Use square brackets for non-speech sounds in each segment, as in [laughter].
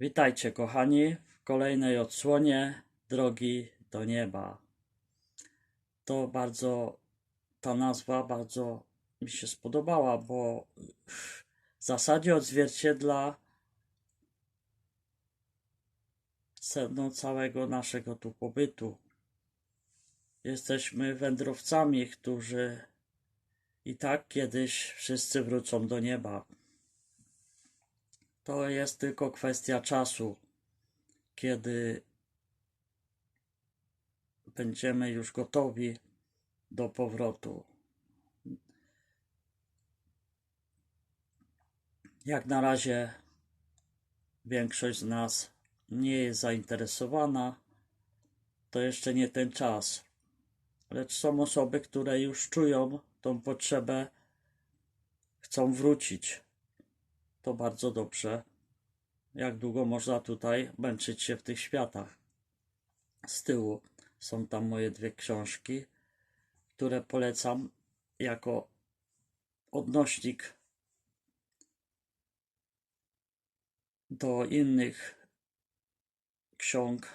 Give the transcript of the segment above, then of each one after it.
Witajcie, kochani, w kolejnej odsłonie Drogi do Nieba. To bardzo, ta nazwa bardzo mi się spodobała, bo w zasadzie odzwierciedla sedno całego naszego tu pobytu. Jesteśmy wędrowcami, którzy i tak kiedyś wszyscy wrócą do nieba. To jest tylko kwestia czasu, kiedy będziemy już gotowi do powrotu. Jak na razie większość z nas nie jest zainteresowana, to jeszcze nie ten czas. Lecz są osoby, które już czują tą potrzebę, chcą wrócić to bardzo dobrze. Jak długo można tutaj męczyć się w tych światach? Z tyłu są tam moje dwie książki, które polecam jako odnośnik do innych ksiąg,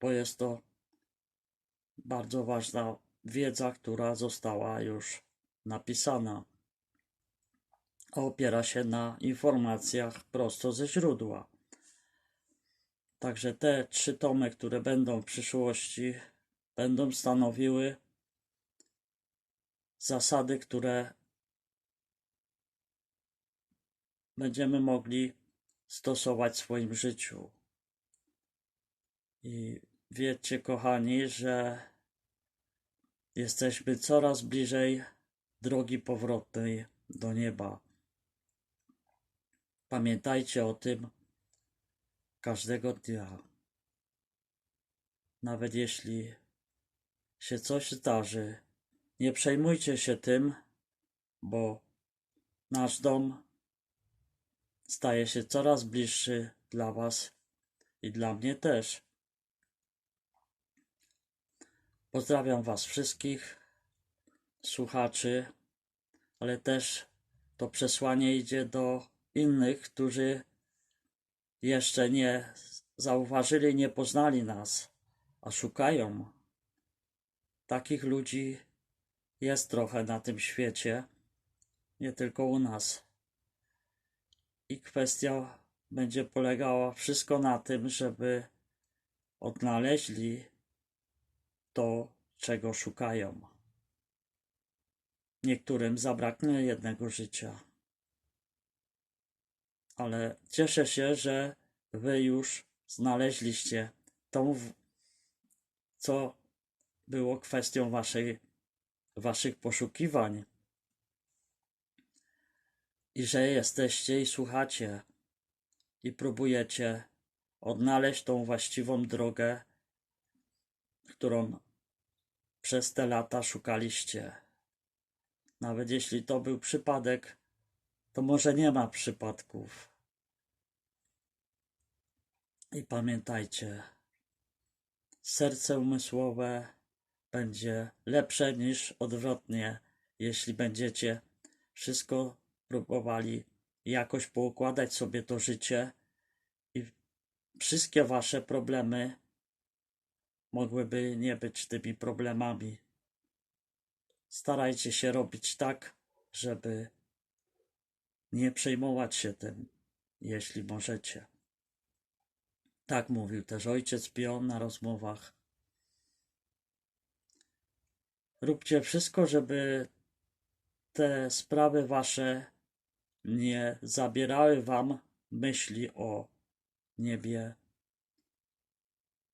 bo jest to bardzo ważna wiedza, która została już napisana opiera się na informacjach prosto ze źródła. Także te trzy tomy, które będą w przyszłości, będą stanowiły zasady, które będziemy mogli stosować w swoim życiu. I wiecie, kochani, że jesteśmy coraz bliżej drogi powrotnej do nieba. Pamiętajcie o tym każdego dnia. Nawet jeśli się coś zdarzy, nie przejmujcie się tym, bo nasz dom staje się coraz bliższy dla Was i dla mnie też. Pozdrawiam Was wszystkich słuchaczy, ale też to przesłanie idzie do innych, którzy jeszcze nie zauważyli, nie poznali nas, a szukają. Takich ludzi jest trochę na tym świecie, nie tylko u nas. I kwestia będzie polegała wszystko na tym, żeby odnaleźli to, czego szukają. Niektórym zabraknie jednego życia ale cieszę się, że wy już znaleźliście w- co było kwestią waszej, waszych poszukiwań. I że jesteście i słuchacie i próbujecie odnaleźć tą właściwą drogę, którą przez te lata szukaliście. Nawet jeśli to był przypadek, to może nie ma przypadków. I pamiętajcie, serce umysłowe będzie lepsze niż odwrotnie, jeśli będziecie wszystko próbowali jakoś poukładać sobie to życie i wszystkie wasze problemy mogłyby nie być tymi problemami. Starajcie się robić tak, żeby nie przejmować się tym, jeśli możecie. Tak mówił też ojciec Pio na rozmowach. Róbcie wszystko, żeby te sprawy wasze nie zabierały wam myśli o niebie,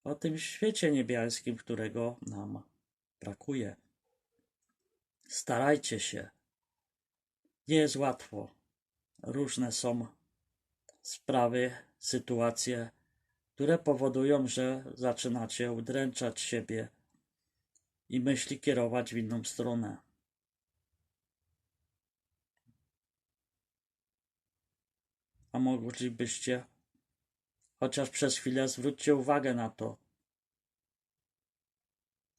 o tym świecie niebiańskim, którego nam brakuje. Starajcie się. Nie jest łatwo różne są sprawy, sytuacje, które powodują, że zaczynacie udręczać siebie i myśli kierować w inną stronę. A moglibyście chociaż przez chwilę zwróćcie uwagę na to,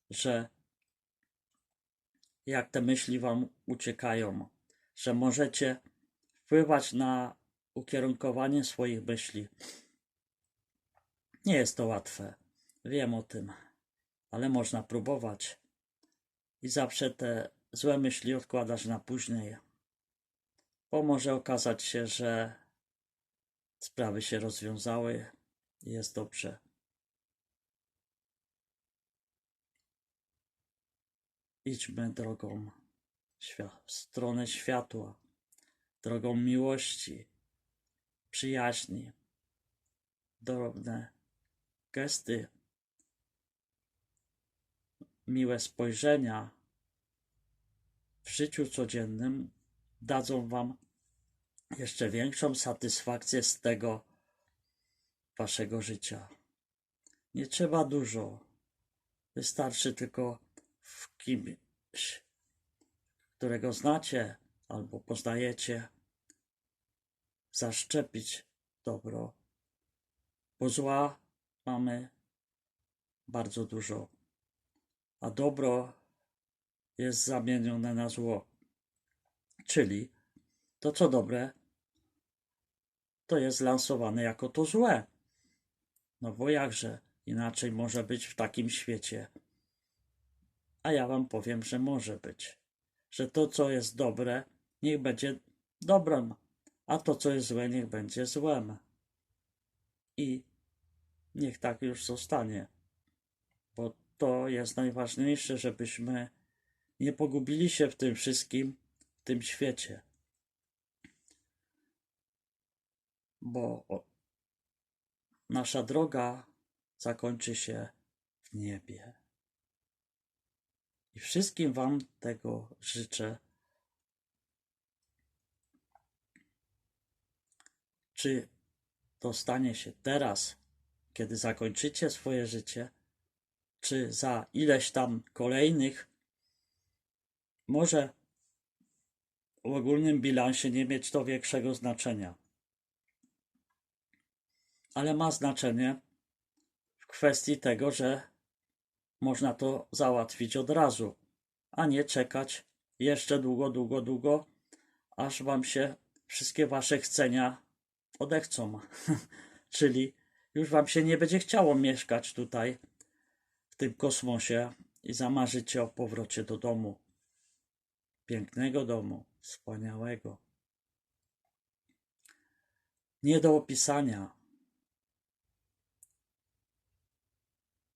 że jak te myśli wam uciekają, że możecie wpływać na ukierunkowanie swoich myśli, Nie jest to łatwe. Wiem o tym, ale można próbować. I zawsze te złe myśli odkładać na później. Bo może okazać się, że sprawy się rozwiązały i jest dobrze. Idźmy drogą w stronę światła, drogą miłości, przyjaźni, drobne gesty, miłe spojrzenia w życiu codziennym dadzą Wam jeszcze większą satysfakcję z tego Waszego życia. Nie trzeba dużo, wystarczy tylko w kimś, którego znacie albo poznajecie, zaszczepić dobro, bo zła mamy bardzo dużo, a dobro jest zamienione na zło. Czyli to, co dobre, to jest lansowane jako to złe. No bo jakże inaczej może być w takim świecie? A ja wam powiem, że może być. Że to, co jest dobre, niech będzie dobrem, a to, co jest złe, niech będzie złem. I niech tak już zostanie. Bo to jest najważniejsze, żebyśmy nie pogubili się w tym wszystkim, w tym świecie. Bo nasza droga zakończy się w niebie. I wszystkim Wam tego życzę. Czy to stanie się teraz, kiedy zakończycie swoje życie, czy za ileś tam kolejnych, może w ogólnym bilansie nie mieć to większego znaczenia. Ale ma znaczenie w kwestii tego, że można to załatwić od razu, a nie czekać jeszcze długo, długo, długo, aż wam się wszystkie wasze chcenia odechcą. [laughs] Czyli już wam się nie będzie chciało mieszkać tutaj, w tym kosmosie i zamarzycie o powrocie do domu. Pięknego domu, wspaniałego. Nie do opisania.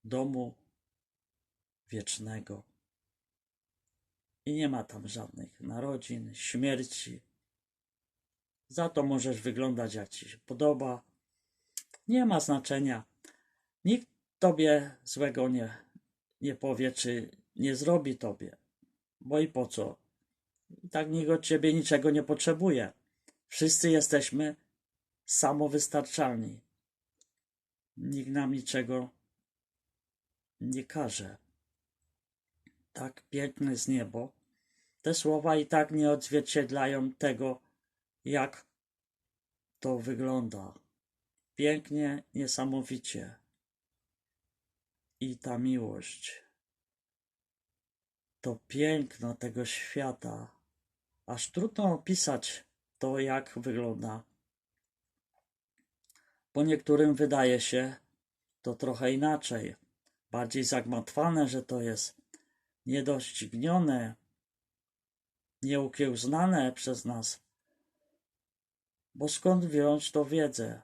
Domu wiecznego. I nie ma tam żadnych narodzin, śmierci. Za to możesz wyglądać jak ci się podoba. Nie ma znaczenia. Nikt tobie złego nie, nie powie, czy nie zrobi tobie. Bo i po co? I tak nikt od ciebie niczego nie potrzebuje. Wszyscy jesteśmy samowystarczalni. Nikt nam niczego nie każe tak piękne jest niebo, te słowa i tak nie odzwierciedlają tego, jak to wygląda. Pięknie, niesamowicie. I ta miłość, to piękno tego świata, aż trudno opisać to, jak wygląda. Po niektórym wydaje się to trochę inaczej, bardziej zagmatwane, że to jest niedoścignione, nieukiełznane przez nas. Bo skąd wziąć to wiedzę?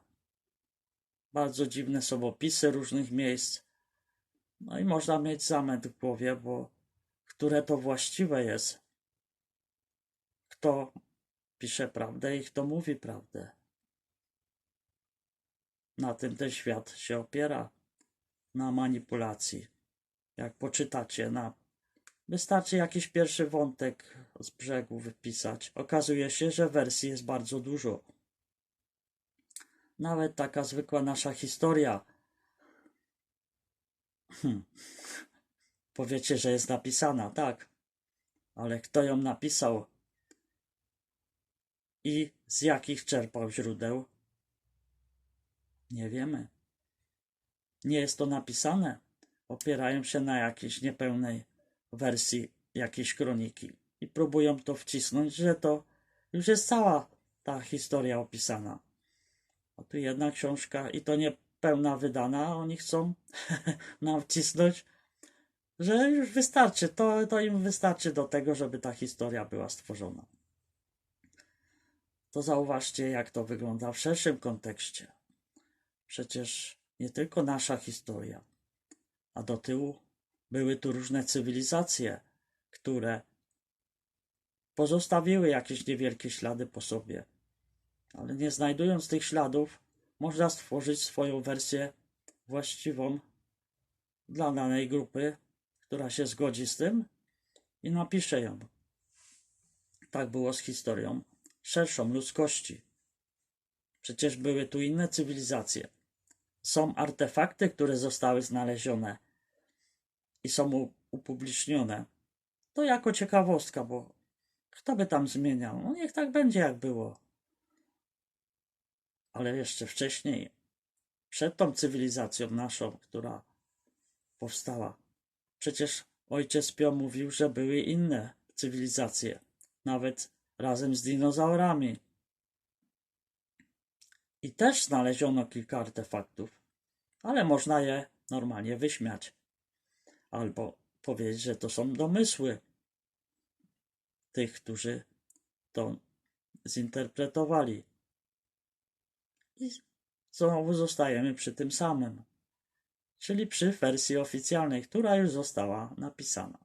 Bardzo dziwne są opisy różnych miejsc. No i można mieć zamęt w głowie, bo które to właściwe jest. Kto pisze prawdę i kto mówi prawdę. Na tym ten świat się opiera. Na manipulacji. Jak poczytacie na Wystarczy jakiś pierwszy wątek z brzegu wypisać. Okazuje się, że wersji jest bardzo dużo. Nawet taka zwykła nasza historia. Hmm. Powiecie, że jest napisana, tak. Ale kto ją napisał i z jakich czerpał źródeł? Nie wiemy. Nie jest to napisane. Opierają się na jakiejś niepełnej wersji jakiejś kroniki i próbują to wcisnąć, że to już jest cała ta historia opisana. A tu jedna książka i to nie pełna wydana, oni chcą [laughs] nam wcisnąć, że już wystarczy, to, to im wystarczy do tego, żeby ta historia była stworzona. To zauważcie, jak to wygląda w szerszym kontekście. Przecież nie tylko nasza historia, a do tyłu były tu różne cywilizacje, które pozostawiły jakieś niewielkie ślady po sobie. Ale nie znajdując tych śladów, można stworzyć swoją wersję właściwą dla danej grupy, która się zgodzi z tym i napisze ją. Tak było z historią szerszą ludzkości. Przecież były tu inne cywilizacje. Są artefakty, które zostały znalezione i są upublicznione. To jako ciekawostka, bo kto by tam zmieniał? No niech tak będzie, jak było. Ale jeszcze wcześniej, przed tą cywilizacją naszą, która powstała, przecież ojciec Pio mówił, że były inne cywilizacje, nawet razem z dinozaurami. I też znaleziono kilka artefaktów, ale można je normalnie wyśmiać. Albo powiedzieć, że to są domysły tych, którzy to zinterpretowali. I znowu zostajemy przy tym samym, czyli przy wersji oficjalnej, która już została napisana.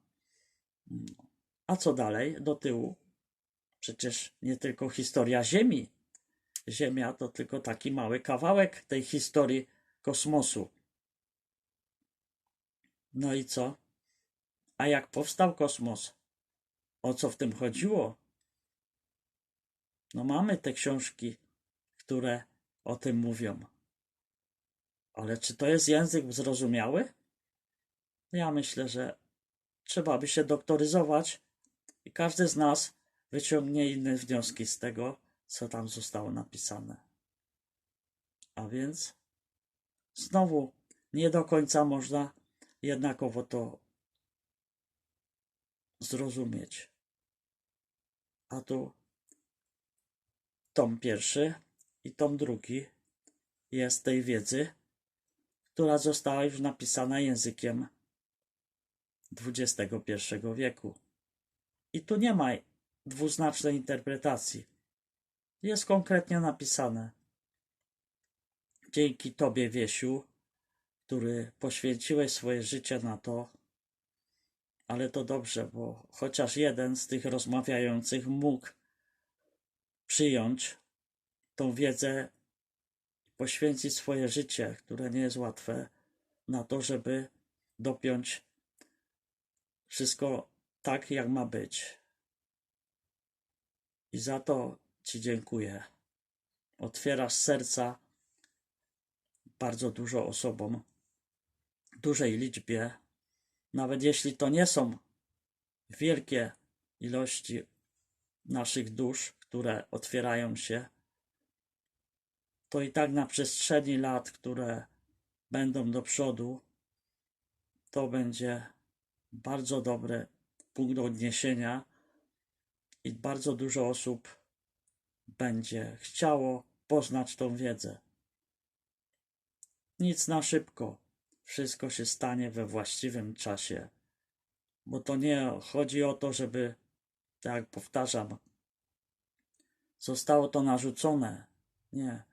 A co dalej, do tyłu? Przecież nie tylko historia Ziemi. Ziemia to tylko taki mały kawałek tej historii kosmosu. No i co? A jak powstał kosmos? O co w tym chodziło? No mamy te książki, które o tym mówią. Ale czy to jest język zrozumiały? Ja myślę, że trzeba by się doktoryzować i każdy z nas wyciągnie inne wnioski z tego, co tam zostało napisane. A więc znowu nie do końca można jednakowo to zrozumieć. A tu tom pierwszy i tom drugi jest tej wiedzy, która została już napisana językiem XXI wieku. I tu nie ma dwuznacznej interpretacji. Jest konkretnie napisane. Dzięki Tobie, Wiesiu, który poświęciłeś swoje życie na to, ale to dobrze, bo chociaż jeden z tych rozmawiających mógł przyjąć tą wiedzę poświęcić swoje życie, które nie jest łatwe, na to, żeby dopiąć wszystko tak, jak ma być. I za to Ci dziękuję. Otwierasz serca bardzo dużo osobom, dużej liczbie, nawet jeśli to nie są wielkie ilości naszych dusz, które otwierają się, to i tak na przestrzeni lat, które będą do przodu, to będzie bardzo dobry punkt odniesienia i bardzo dużo osób będzie chciało poznać tą wiedzę. Nic na szybko, wszystko się stanie we właściwym czasie, bo to nie chodzi o to, żeby, tak powtarzam, zostało to narzucone. Nie.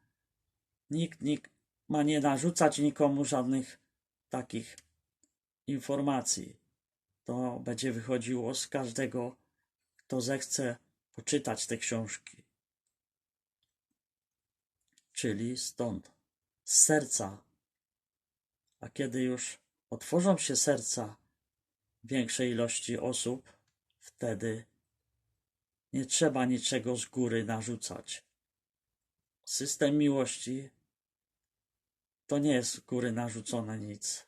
Nikt, nikt ma nie narzucać nikomu żadnych takich informacji. To będzie wychodziło z każdego, kto zechce poczytać te książki. Czyli stąd, z serca. A kiedy już otworzą się serca większej ilości osób, wtedy nie trzeba niczego z góry narzucać. System miłości to nie jest z góry narzucone nic.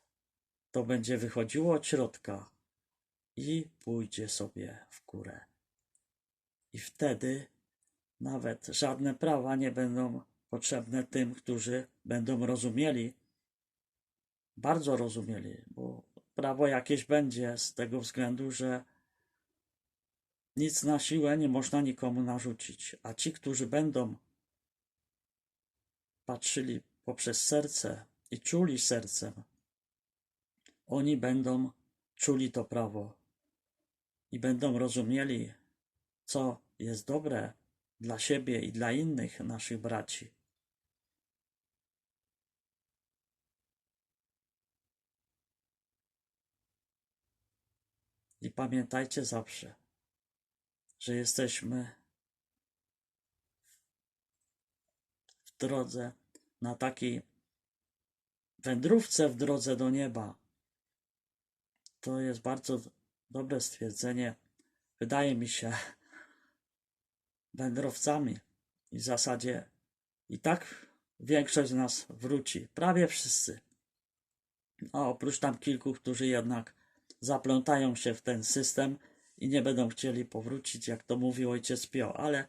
To będzie wychodziło od środka i pójdzie sobie w górę. I wtedy nawet żadne prawa nie będą potrzebne tym, którzy będą rozumieli, bardzo rozumieli, bo prawo jakieś będzie z tego względu, że nic na siłę nie można nikomu narzucić, a ci, którzy będą patrzyli poprzez serce i czuli sercem, oni będą czuli to prawo i będą rozumieli, co jest dobre dla siebie i dla innych naszych braci. I pamiętajcie zawsze, że jesteśmy w drodze, na takiej wędrówce w drodze do nieba. To jest bardzo dobre stwierdzenie. Wydaje mi się, [laughs] wędrowcami i w zasadzie i tak większość z nas wróci. Prawie wszyscy. A oprócz tam kilku, którzy jednak zaplątają się w ten system i nie będą chcieli powrócić, jak to mówił ojciec Pio, ale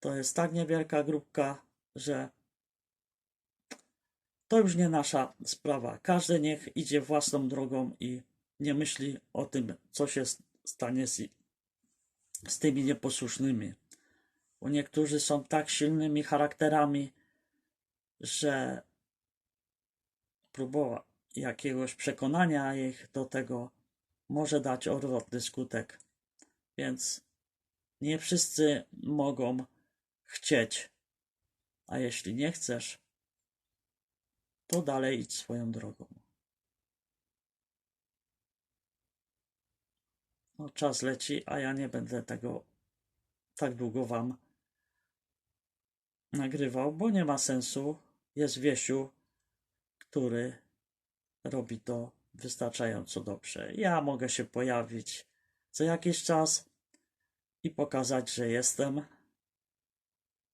to jest tak niewielka grupka, że to już nie nasza sprawa. Każdy niech idzie własną drogą i nie myśli o tym, co się stanie z, z tymi nieposłusznymi. Bo niektórzy są tak silnymi charakterami, że próba jakiegoś przekonania ich do tego może dać odwrotny skutek. Więc nie wszyscy mogą chcieć. A jeśli nie chcesz, to dalej idź swoją drogą. No, czas leci, a ja nie będę tego tak długo wam nagrywał, bo nie ma sensu. Jest Wiesiu, który robi to wystarczająco dobrze. Ja mogę się pojawić co jakiś czas i pokazać, że jestem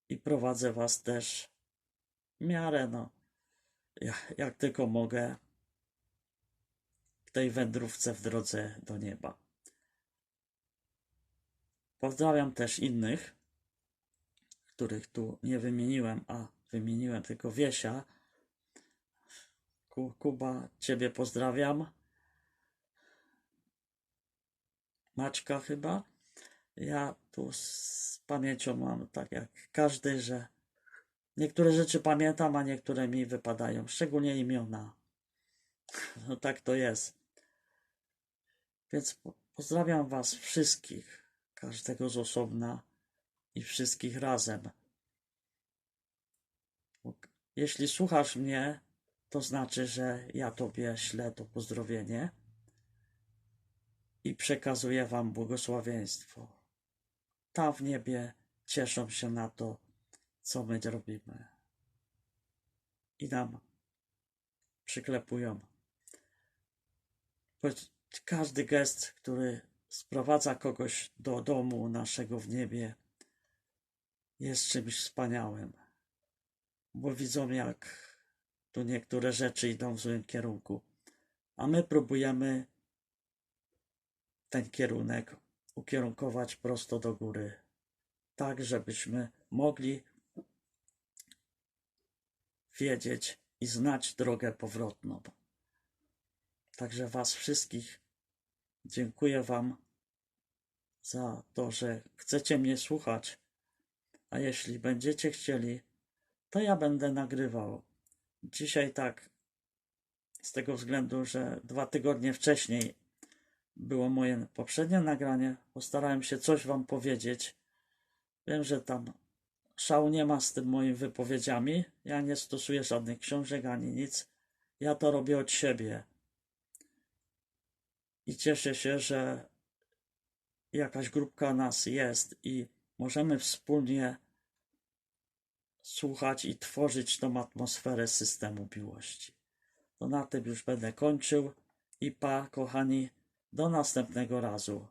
i prowadzę was też w miarę, no, jak, tylko mogę w tej wędrówce w drodze do nieba. Pozdrawiam też innych, których tu nie wymieniłem, a wymieniłem tylko Wiesia. Ku- Kuba, Ciebie pozdrawiam. Maćka chyba. Ja tu z pamięcią mam tak jak każdy, że niektóre rzeczy pamiętam, a niektóre mi wypadają, szczególnie imiona. No tak to jest. Więc po- pozdrawiam Was wszystkich, każdego z osobna i wszystkich razem. Jeśli słuchasz mnie, to znaczy, że ja Tobie ślę to pozdrowienie i przekazuję Wam błogosławieństwo. Tam w niebie cieszą się na to, co my robimy. I nam przyklepują. Bo Każdy gest, który sprowadza kogoś do domu naszego w niebie, jest czymś wspaniałym. Bo widzą, jak tu niektóre rzeczy idą w złym kierunku. A my próbujemy ten kierunek ukierunkować prosto do góry, tak żebyśmy mogli wiedzieć i znać drogę powrotną. Także Was wszystkich dziękuję Wam za to, że chcecie mnie słuchać. A jeśli będziecie chcieli, to ja będę nagrywał. Dzisiaj tak, z tego względu, że dwa tygodnie wcześniej było moje poprzednie nagranie. Postarałem się coś Wam powiedzieć. Wiem, że tam szału nie ma z tym moimi wypowiedziami. Ja nie stosuję żadnych książek ani nic. Ja to robię od siebie. I cieszę się, że jakaś grupka nas jest i możemy wspólnie słuchać i tworzyć tą atmosferę systemu miłości. To na tym już będę kończył i pa, kochani, do następnego razu.